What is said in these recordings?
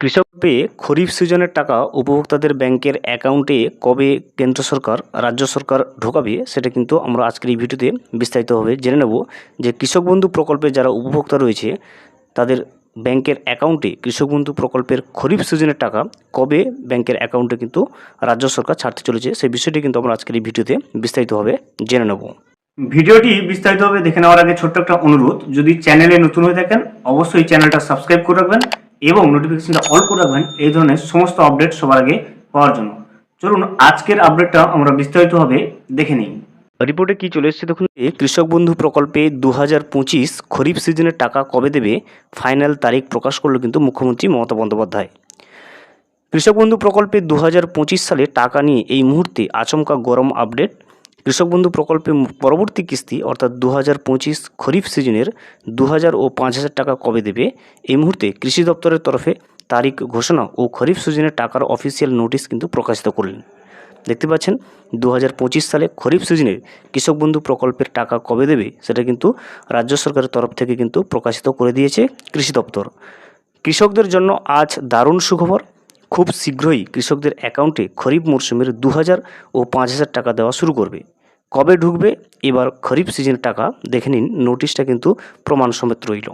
কৃষক পেয়ে খরিফ সিজনের টাকা উপভোক্তাদের ব্যাংকের অ্যাকাউন্টে কবে কেন্দ্র সরকার, রাজ্য সরকার ঢোকাবে সেটা কিন্তু আমরা আজকের এই ভিডিওতে বিস্তারিতভাবে জেনে নেব যে কৃষক বন্ধু প্রকল্পে যারা উপভোক্তা রয়েছে, তাদের ব্যাংকের অ্যাকাউন্টে কৃষক বন্ধু প্রকল্পের খরিফ সিজনের টাকা কবে ব্যাংকের অ্যাকাউন্টে কিন্তু রাজ্য সরকার ছাড়তে চলেছে, সেই বিষয়টি কিন্তু আমরা আজকের এই ভিডিওতে বিস্তারিতভাবে জেনে নেব। ভিডিওটি বিস্তারিতভাবে দেখে নেওয়ার আগে ছোট্ট একটা অনুরোধ, যদি চ্যানেলে নতুন হয়ে থাকেন, অবশ্যই চ্যানেলটা সাবস্ক্রাইব করে রাখবেন এবং নোটিফিকেশনটা অল করে রাখবেন এই ধরনের সমস্ত আপডেট সবার আগে পাওয়ার জন্য। চলুন আজকের আপডেটটা আমরা বিস্তারিতভাবে দেখে নিই। রিপোর্টে কি চলে এসেছে দেখুন? এই কৃষক বন্ধু প্রকল্পে দু হাজার পঁচিশ খরিফ সিজনের টাকা কবে দেবে? ফাইনাল তারিখ প্রকাশ করল কিন্তু মুখ্যমন্ত্রী মমতা বন্দ্যোপাধ্যায়। কৃষক বন্ধু প্রকল্পে দু হাজার পঁচিশ সালে টাকা নিয়ে এই মুহূর্তে আচমকা গরম আপডেট কৃষক বন্ধু প্রকল্পে পরবর্তী কিস্তি অর্থাৎ দু হাজার পঁচিশ খরিফ সিজনের দু হাজার ও পাঁচ হাজার টাকা কবে দেবে? এই মুহূর্তে কৃষি দপ্তরের তরফে তারিখ ঘোষণা ও খরিফ সিজনের টাকার অফিসিয়াল নোটিশ কিন্তু প্রকাশিত করলেন। দেখতে পাচ্ছেন দু হাজার পঁচিশ সালে খরিফ সিজনে কৃষক বন্ধু প্রকল্পের টাকা কবে দেবে সেটা কিন্তু রাজ্য সরকারের তরফ থেকে কিন্তু প্রকাশিত করে দিয়েছে কৃষি দপ্তর। কৃষকদের জন্য আজ দারুণ সুখবর। খুব শীঘ্রই কৃষকদের অ্যাকাউন্টে খরিফ মরশুমের দু হাজার ও পাঁচ হাজার টাকা দেওয়া শুরু করবে। কবে ঢুকবে? এবার খরিফ সিজনের টাকা দেখে নিন, নোটিশটা কিন্তু প্রমাণ সমেত রইল।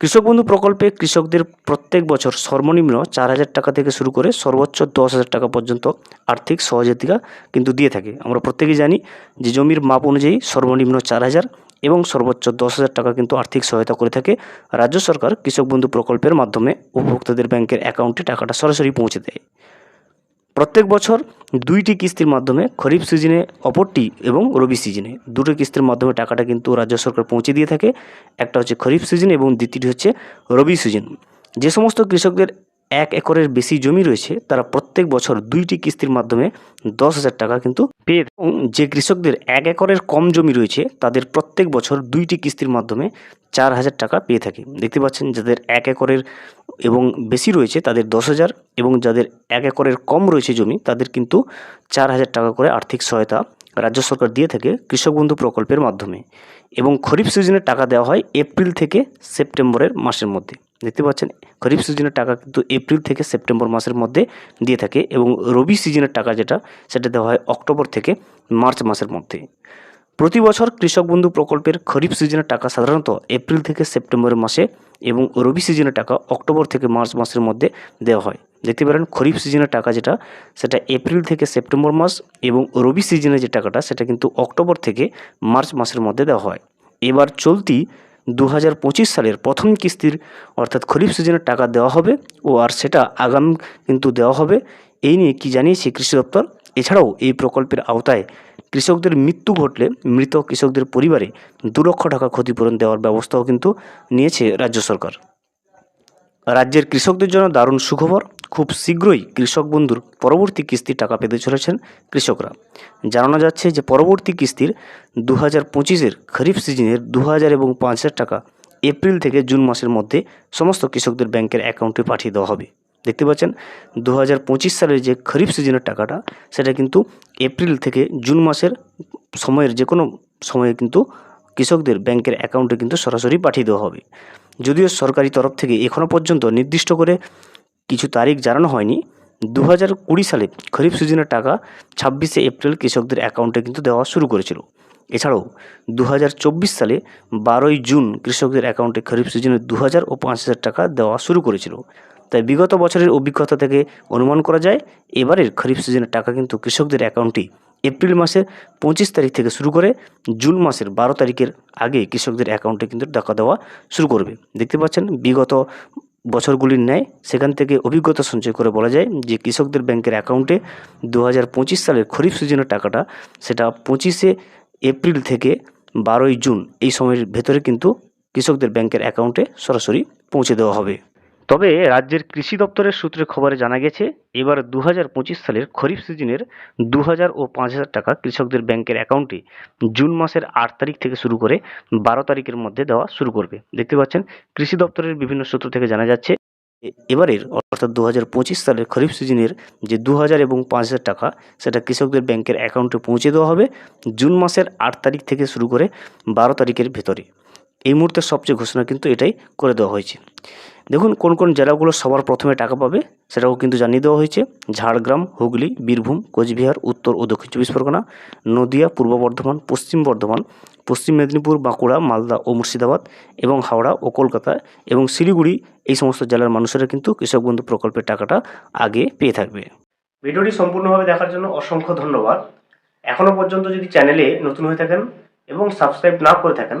কৃষক বন্ধু প্রকল্পে কৃষকদের প্রত্যেক বছর সর্বনিম্ন চার হাজার টাকা থেকে শুরু করে সর্বোচ্চ দশ হাজার টাকা পর্যন্ত আর্থিক সহযোগিতা কিন্তু দিয়ে থাকে। আমরা প্রত্যেকেই জানি যে জমির মাপ অনুযায়ী সর্বনিম্ন চার হাজার এবং সর্বোচ্চ দশ হাজার টাকা কিন্তু আর্থিক সহায়তা করে থাকে। রাজ্য সরকার কৃষক বন্ধু প্রকল্পের মাধ্যমে উপভোক্তাদের ব্যাংকের অ্যাকাউন্টে টাকাটা সরাসরি পৌঁছে দেয়। প্রত্যেক বছর দুইটি কিস্তির মাধ্যমে খরিফ সিজনে, অপরটি এবং রবি সিজনে দুটো কিস্তির মাধ্যমে টাকাটা কিন্তু রাজ্য সরকার পৌঁছে দিয়ে থাকে। একটা হচ্ছে খরিফ সিজন এবং দ্বিতীয়টি হচ্ছে রবি সিজন। যে সমস্ত কৃষকদের এক একরের বেশি জমি রয়েছে, তারা প্রত্যেক বছর দুইটি কিস্তির মাধ্যমে দশ হাজার টাকা কিন্তু পেয়ে যে কৃষকদের এক একরের কম জমি রয়েছে, তাদের প্রত্যেক বছর দুইটি কিস্তির মাধ্যমে চার হাজার টাকা পেয়ে থাকে। দেখতে পাচ্ছেন, যাদের এক একরের এবং বেশি রয়েছে, তাদের দশ হাজার এবং যাদের এক একরের কম রয়েছে জমি, তাদের কিন্তু চার হাজার টাকা করে আর্থিক সহায়তা রাজ্য সরকার দিয়ে থাকে কৃষক বন্ধু প্রকল্পের মাধ্যমে। এবং খরিফ সিজনের টাকা দেওয়া হয় এপ্রিল থেকে সেপ্টেম্বরের মাসের মধ্যে। দেখতে পাচ্ছেন, খরিফ সিজনের টাকা কিন্তু এপ্রিল থেকে সেপ্টেম্বর মাসের মধ্যে দিয়ে থাকে এবং রবি সিজনের টাকা যেটা, সেটা দেওয়া হয় অক্টোবর থেকে মার্চ মাসের মধ্যে। প্রতি বছর কৃষক বন্ধু প্রকল্পের খরিফ সিজনের টাকা সাধারণত এপ্রিল থেকে সেপ্টেম্বর মাসে এবং রবি সিজনের টাকা অক্টোবর থেকে মার্চ মাসের মধ্যে দেওয়া হয়। দেখতে পারেন, খরিফ সিজনের টাকা যেটা, সেটা এপ্রিল থেকে সেপ্টেম্বর মাস এবং রবি সিজনের যে টাকাটা, সেটা কিন্তু অক্টোবর থেকে মার্চ মাসের মধ্যে দেওয়া হয়। এবার চলতি দু হাজার পঁচিশ সালের প্রথম কিস্তির, অর্থাৎ খরিফ সিজনের টাকা দেওয়া হবে ও আর সেটা আগাম কিন্তু দেওয়া হবে। এই নিয়ে কি জানিয়েছে কৃষি দপ্তর? এছাড়াও এই প্রকল্পের আওতায় কৃষকদের মৃত্যু ঘটলে মৃত কৃষকদের পরিবারে দু লক্ষ টাকা ক্ষতিপূরণ দেওয়ার ব্যবস্থাও কিন্তু নিয়েছে রাজ্য সরকার। রাজ্যের কৃষকদের জন্য দারুণ সুখবর। খুব শীঘ্রই কৃষক বন্ধুর পরবর্তী কিস্তির টাকা পেতে চলেছেন কৃষকরা। জানানো যাচ্ছে যে পরবর্তী কিস্তির দু হাজার পঁচিশের খরিফ সিজনের দু হাজার এবং পাঁচ হাজার টাকা এপ্রিল থেকে জুন মাসের মধ্যে সমস্ত কৃষকদের ব্যাংকের অ্যাকাউন্টে পাঠিয়ে দেওয়া হবে। দেখতে পাচ্ছেন দু হাজার পঁচিশ সালের যে খরিফ সিজনের টাকাটা, সেটা কিন্তু এপ্রিল থেকে জুন মাসের সময়ের যে কোনো সময়ে কিন্তু কৃষকদের ব্যাংকের অ্যাকাউন্টে কিন্তু সরাসরি পাঠিয়ে দেওয়া হবে। যদিও সরকারি তরফ থেকে এখনও পর্যন্ত নির্দিষ্ট করে কিছু তারিখ জানানো হয়নি। দু হাজার কুড়ি সালে খরিফ সিজনের টাকা ছাব্বিশে এপ্রিল কৃষকদের অ্যাকাউন্টে কিন্তু দেওয়া শুরু করেছিল। এছাড়াও দু হাজার চব্বিশ সালে বারোই জুন কৃষকদের অ্যাকাউন্টে খরিফ সিজনে দু হাজার ও পাঁচ হাজার টাকা দেওয়া শুরু করেছিল। তাই বিগত বছরের অভিজ্ঞতা থেকে অনুমান করা যায়, এবারের খরিফ সিজনের টাকা কিন্তু কৃষকদের অ্যাকাউন্টে এপ্রিল মাসের পঁচিশ তারিখ থেকে শুরু করে জুন মাসের বারো তারিখের আগে কৃষকদের অ্যাকাউন্টে কিন্তু টাকা দেওয়া শুরু করবে। দেখতে পাচ্ছেন, বিগত বছরগুলির ন্যায় সেখান থেকে অভিজ্ঞতা সঞ্চয় করে বলা যায় যে কৃষকদের ব্যাংকের অ্যাকাউন্টে দু হাজার পঁচিশ সালের খরিফ সিজনের টাকাটা সেটা পঁচিশে এপ্রিল থেকে বারোই জুন এই সময়ের ভেতরে কিন্তু কৃষকদের ব্যাংকের অ্যাকাউন্টে সরাসরি পৌঁছে দেওয়া হবে। তবে রাজ্যের কৃষি দপ্তরের সূত্রে খবরে জানা গেছে, এবার দু হাজার পঁচিশ সালের খরিফ সিজনের দু হাজার ও পাঁচ হাজার টাকা কৃষকদের ব্যাংকের অ্যাকাউন্টে জুন মাসের আট তারিখ থেকে শুরু করে বারো তারিখের মধ্যে দেওয়া শুরু করবে। দেখতে পাচ্ছেন, কৃষি দপ্তরের বিভিন্ন সূত্র থেকে জানা যাচ্ছে এবারের অর্থাৎ দু হাজার পঁচিশ সালের খরিফ সিজনের যে দু হাজার এবং পাঁচ হাজার টাকা, সেটা কৃষকদের ব্যাংকের অ্যাকাউন্টে পৌঁছে দেওয়া হবে জুন মাসের আট তারিখ থেকে শুরু করে বারো তারিখের ভেতরে। এই মুহূর্তে সবচেয়ে ঘোষণা কিন্তু এটাই করে দেওয়া হয়েছে। দেখুন, কোন কোন জেলাগুলো সবার প্রথমে টাকা পাবে সেটাও কিন্তু জানিয়ে দেওয়া হয়েছে। ঝাড়গ্রাম, হুগলি, বীরভূম, কোচবিহার, উত্তর ও দক্ষিণ চব্বিশ পরগনা, নদিয়া, পূর্ব বর্ধমান, পশ্চিম বর্ধমান, পশ্চিম মেদিনীপুর, বাঁকুড়া, মালদা ও মুর্শিদাবাদ, এবং হাওড়া ও কলকাতা, এবং শিলিগুড়ি, এই সমস্ত জেলার মানুষেরা কিন্তু কৃষক বন্ধু প্রকল্পের টাকাটা আগে পেয়ে থাকবে। ভিডিওটি সম্পূর্ণভাবে দেখার জন্য অসংখ্য ধন্যবাদ। এখনও পর্যন্ত যদি চ্যানেলে নতুন হয়ে থাকেন এবং সাবস্ক্রাইব না করে থাকেন